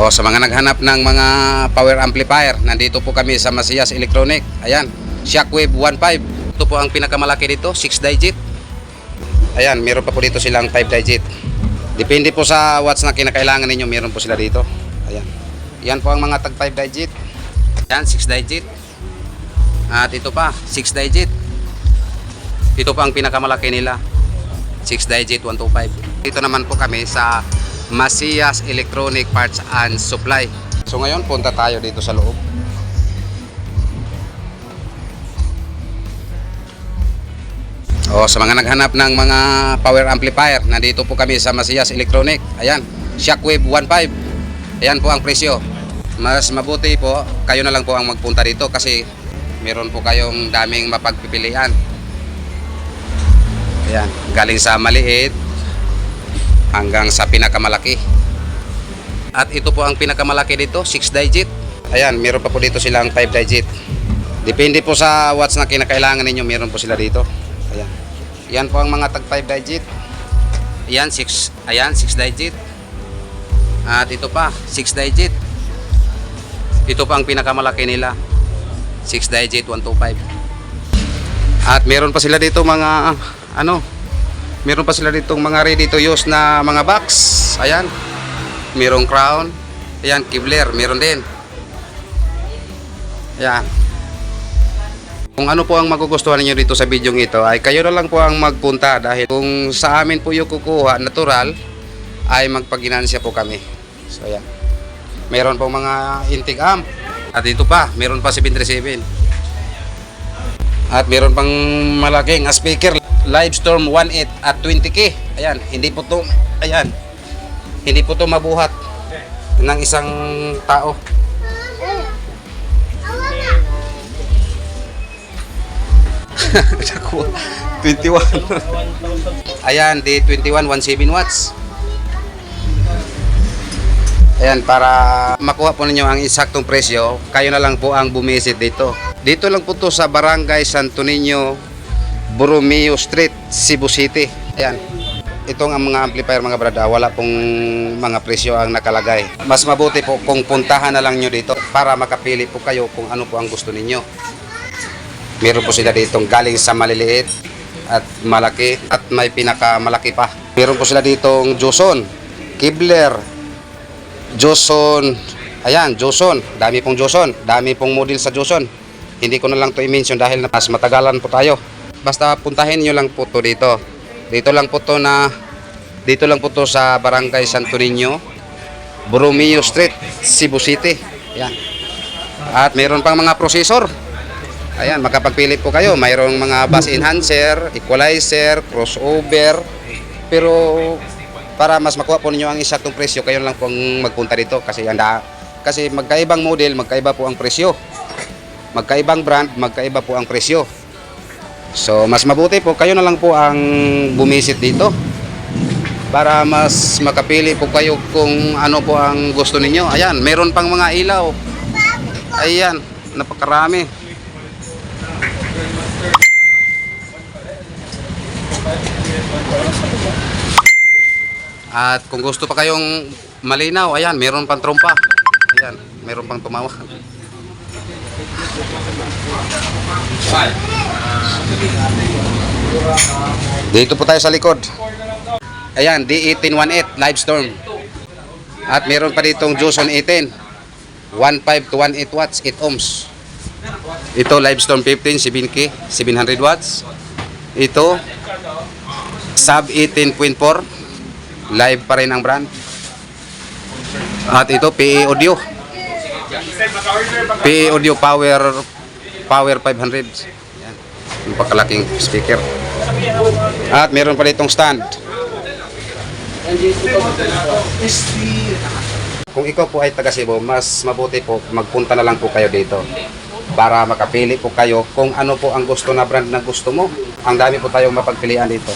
O sa mga naghanap ng mga power amplifier, nandito po kami sa Masiyas Electronic. Ayan, Shockwave 1.5. Ito po ang pinakamalaki dito, 6 digit. Ayan, meron pa po dito silang 5 digit. Depende po sa watts na kinakailangan ninyo, meron po sila dito. Ayan. Yan po ang mga tag 5 digit. Ayan, 6 digit. At ito pa, 6 digit. Ito pa ang pinakamalaki nila. 6 digit 125. Dito naman po kami sa Masiyas Electronic Parts and Supply. So ngayon punta tayo dito sa loob. O sa mga naghanap ng mga power amplifier, nandito po kami sa Masiyas Electronic. Ayan, Shockwave 1.5. Ayan po ang presyo. Mas mabuti po, kayo na lang po ang magpunta dito kasi meron po kayong daming mapagpipilian. Ayan, galing sa maliit hanggang sa pinakamalaki. At ito po ang pinakamalaki dito, 6 digit. Ayan, meron pa po dito silang 5 digit. Depende po sa watts na kinakailangan ninyo, meron po sila dito. Ayan. Yan po ang mga tag 5 digit. Ayan, 6, ayan, 6 digit. At ito pa, 6 digit. Ito pa ang pinakamalaki nila. 6 digit 125. At meron pa sila dito mga ano, meron pa sila dito mga ready to use na mga box. Ayan. Merong crown. Ayan, kibler, meron din. Ayan. Kung ano po ang magugustuhan niyo dito sa video ito ay kayo na lang po ang magpunta dahil kung sa amin po yung kukuha natural ay magpaginansya po kami. So ayan. Meron po mga intake amp. At ito pa, meron pa 737. At meron pang malaking speaker Livestorm 1.8 at 20k. Ayan, hindi po to, ayan. Hindi po to mabuhat ng isang tao. Naku, 21. Ayan, di 21, 17 watts. Ayan, para makuha po ninyo ang eksaktong presyo, kayo na lang po ang bumisit dito. Dito lang po to sa Barangay Santo Niño, Borromeo Street, Cebu City. Ayan. Itong ang mga amplifier mga brada, wala pong mga presyo ang nakalagay. Mas mabuti po kung puntahan na lang nyo dito para makapili po kayo kung ano po ang gusto ninyo. Meron po sila ditong galing sa maliliit at malaki at may pinakamalaki pa. Meron po sila ditong Joson, Kibler, Joson, ayan, Joson, dami pong Joson, dami pong model sa Joson. Hindi ko na lang to i-mention dahil mas matagalan po tayo. Basta puntahin nyo lang po to dito. Dito lang po to na, dito lang po to sa Barangay Santo Niño, Borromeo Street, Cebu City. Ayan. At meron pang mga processor. Ayan, makapagpili po kayo. Mayroong mga bus enhancer, equalizer, crossover. Pero para mas makuha po ninyo ang eksaktong presyo, kayo lang pong magpunta dito kasi handa kasi magkaibang model, magkaiba po ang presyo. Magkaibang brand, magkaiba po ang presyo. So, mas mabuti po kayo na lang po ang bumisit dito para mas makapili po kayo kung ano po ang gusto ninyo. Ayan, meron pang mga ilaw. Ayan, napakarami. At kung gusto pa kayong malinaw, ayan, meron pang trompa. Ayan, meron pang tumawa. Dito po tayo sa likod. Ayan, D1818 Livestorm. At meron pa ditong Joson 18. 15 to 18 watts, 8 ohms. Ito Livestorm 15, 7K, 700 watts. Ito Sub 18.4 live pa rin ang brand. At ito PE Audio. PE Audio Power Power 500. Yan. Yung pagkalaking speaker. At meron pa ditong stand. Kung ikaw po ay taga Cebu, mas mabuti po magpunta na lang po kayo dito para makapili po kayo kung ano po ang gusto na brand na gusto mo. Ang dami po tayong mapagpilian dito.